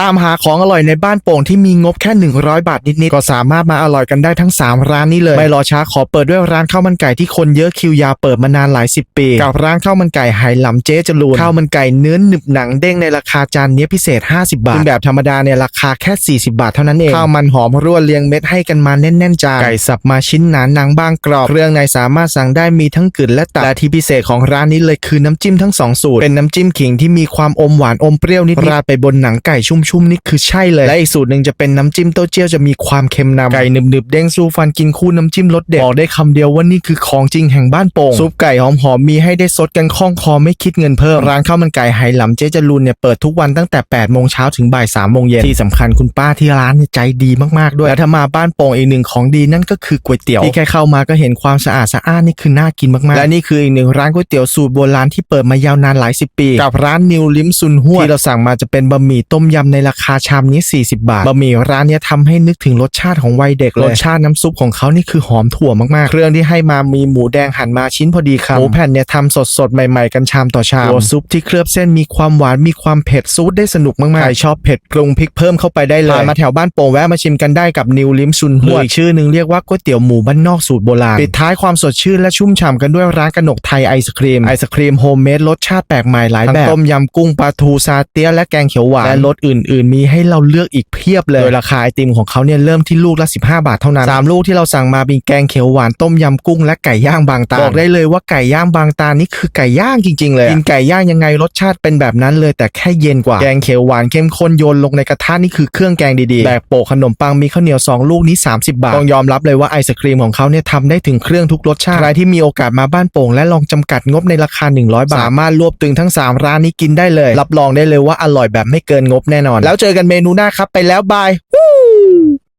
ตามหาของอร่อยในบ้านโป่งที่มีงบแค่ 100 บาทนิดๆ ก็สามารถมาอร่อยกันได้ทั้ง 3 ร้านนี้เลย ไม่รอช้าขอเปิดด้วยร้านข้าวมันไก่ที่คนเยอะคิวยาวเปิดมานานหลายสิบปี กับร้านข้าวมันไก่ไหหลำเจ๊จรูนข้าวมันไก่เนื้อหนึบหนังเด้งในราคาจานนี้พิเศษ 50 บาทแบบธรรมดาเนี่ยราคาแค่ 40 บาทเท่านั้นเองข้าวมันหอมรั่วเรียงเม็ดให้กันมาแน่นๆจานไก่สับมาชิ้นหนาหนังบางกรอบเครื่องในสามารถสั่งได้มีทั้งกึ่นและตับและที่พิเศษของร้านนี้เลยคือน้ำจิ้มทั้งสองสูตร เป็นน้ำจิ้มขิงที่มีความอมหวานอมเปรี้ยวนิดๆราดไปบนหนังไก่ชุ่มๆนี่คือใช่เลย และอีกสูตรหนึ่งจะเป็นน้ำจิ้มเต้าเจี้ยวจะมีความเค็มนำไก่หนึบๆเด้งสู้ฟันกินคู่น้ำจิ้มรสเด็ดบอกได้คำเดียวว่านี่คือของจริงแห่งบ้านโป่งซุปไก่หอมๆมีให้ได้ซดกันคล่องคอไม่คิดเงินเพิ่มร้านข้าวมันไก่ไหหลำเจ๊จรูนเนี่ยเปิดทุกวันตั้งแต่8โมงเช้าถึงบ่าย3โมงเย็นที่สำคัญคุณป้าที่ร้านเนี่ยใจดีมากๆด้วยและถ้ามาบ้านโป่งอีกหนึ่งของดีนั่นก็คือก๋วยเตี๋ยวที่แค่เข้ามาก็เห็นความสะอาดสะอ้านนี่คือน่ากินมากๆและนี่คืออีกหนึ่งร้านก๋วยเตี๋ยวสูตรโบราณที่เปิดมายาวนานหลายสิบปี กับร้านนิวลิมซุนหัวที่เราสั่งมาจะเป็นบะหมี่ต้มยำในราคาชามนี้ 40 บาทบะหมี่ร้านเนี้ยทำให้นึกถึงรสชาติของวัยเด็กเลยรสชาติน้ำซุปของเขานี่คือหอมถั่วมากๆ เครื่องที่ให้มามีหมูแดงหั่นมาชิ้นพอดีคำหมูแผ่นเนี่ยทำสดๆใหม่ๆ กันชามต่อชามตัวซุปที่เคลือบเส้นมีความหวานมีความเผ็ดซูดได้สนุกมากๆใครชอบเผ็ดปรุงพริกเพิ่มเข้าไปได้เลยผ่านมาแถวบ้านโป่งแวะมาชิมกันได้กับนิวลิมซุนหัวอีกชื่อหนึ่งเรียกว่าก๋วยเตี๋ยวหมูบ้านนอกสูตรโบราณปิดท้ายความสดชื่นและชุ่มฉ่ำกันด้วยร้านกนกไทยไอศครีมไอศครีมโฮมเมดรสชาติแปลกใหม่หลายแบบต้มยำกุ้งปลาทูซาเตียะและแกงเขียวหวานและรสอื่นๆ มีให้เราเลือกอีกเพียบเลยโดยราคาไอติมของเขาเนี่ยเริ่มที่ลูกละ 15 บาทเท่านั้นสามลูกที่เราสั่งมามีแกงเขียวหวานต้มยำกุ้งและไก่ย่างบางตาบอกได้เลยว่าไก่ย่างบางตานี่คือไก่ย่างจริง ๆ เลยกินไก่ย่างยังไงรสชาติเป็นแบบนั้นเลย แต่แค่เย็นกว่าแกงเขียวหวานเข้มข้นโยนลงในกระทะนี่คือเครื่องแกงดีๆแบกโปะขนมปังมีข้าวเหนียวสองลูกนี้ 30 บาทต้องยอมรับเลยว่าไอศครีมของเขาเนี่ยทำได้ถึงเครื่องทุกรสชาติใครที่มีโอกาสมาบ้านโป่งและลองจำกัดงบในราคา 100 บาทสามารถรวบตึงทั้ง 3 ร้านนี้กินได้เลย รับรองได้เลยว่าอร่อยแบบไม่เกินงบแน่นอน แล้วเจอกันเมนูหน้าครับ ไปแล้วบาย